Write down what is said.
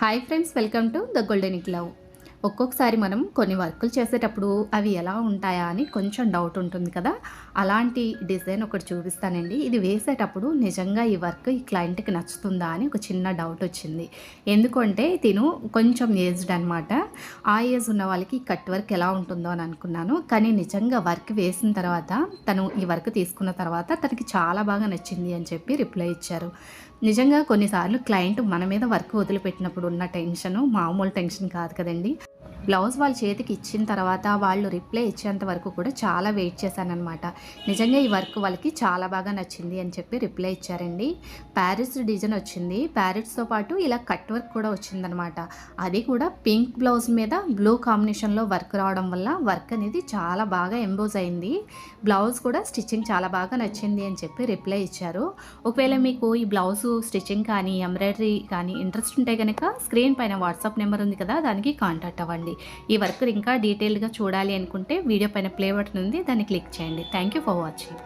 Hi friends welcome to the golden love ఒక్కొక్కసారి మనం కొన్ని వర్కులు చేసేటప్పుడు అవి ఎలా ఉంటాయా అని కొంచెం డౌట్ ఉంటుంది కదా. అలాంటి డిజైన్ ఒకటి చూపిస్తానండి. ఇది వేసేటప్పుడు నిజంగా ఈ వర్క్ ఈ క్లయింట్కి నచ్చుతుందా అని ఒక చిన్న డౌట్ వచ్చింది. ఎందుకంటే తిను కొంచెం ఏజ్డ్ అనమాట ఆ ఏజ్ ఉన్న వాళ్ళకి కట్ వర్క్ ఎలా ఉంటుందో అని అనుకున్నాను. కానీ నిజంగా వర్క్ వేసిన తర్వాత తను ఈ వర్క్ తీసుకున్న తర్వాత తనకి చాలా బాగా నచ్చింది అని చెప్పి రిప్లై ఇచ్చారు. నిజంగా కొన్నిసార్లు క్లయింట్ మన మీద వర్క్ వదిలిపెట్టినప్పుడు ఉన్న టెన్షన్ మామూలు టెన్షన్ కాదు కదండి. బ్లౌజ్ వాళ్ళ చేతికి ఇచ్చిన తర్వాత వాళ్ళు రిప్లై ఇచ్చేంత వరకు కూడా చాలా వెయిట్ చేశానమాట నిజంగా ఈ వర్క్ వాళ్ళకి చాలా బాగా నచ్చింది అని చెప్పి రిప్లై ఇచ్చారండి. ప్యారిస్ డిజైన్ వచ్చింది. ప్యారిట్స్తో పాటు ఇలా కట్ వర్క్ కూడా వచ్చిందనమాట అది కూడా పింక్ బ్లౌజ్ మీద బ్లూ కాంబినేషన్లో వర్క్ రావడం వల్ల వర్క్ అనేది చాలా బాగా ఎంబోజ్ అయింది. బ్లౌజ్ కూడా స్టిచ్చింగ్ చాలా బాగా నచ్చింది అని చెప్పి రిప్లై ఇచ్చారు. ఒకవేళ మీకు ఈ బ్లౌజ్ స్టిచ్చింగ్ కానీ ఎంబ్రాయిడరీ కానీ ఇంట్రెస్ట్ ఉంటే కనుక స్క్రీన్ పైన వాట్సాప్ నెంబర్ ఉంది కదా దానికి కాంటాక్ట్ అవ్వండి. ఈ వర్క్ ఇంకా డీటెయిల్గా చూడాలి అనుకుంటే వీడియో పైన ప్లే బటన్ ఉంది దాన్ని క్లిక్ చేయండి. Thank you for watching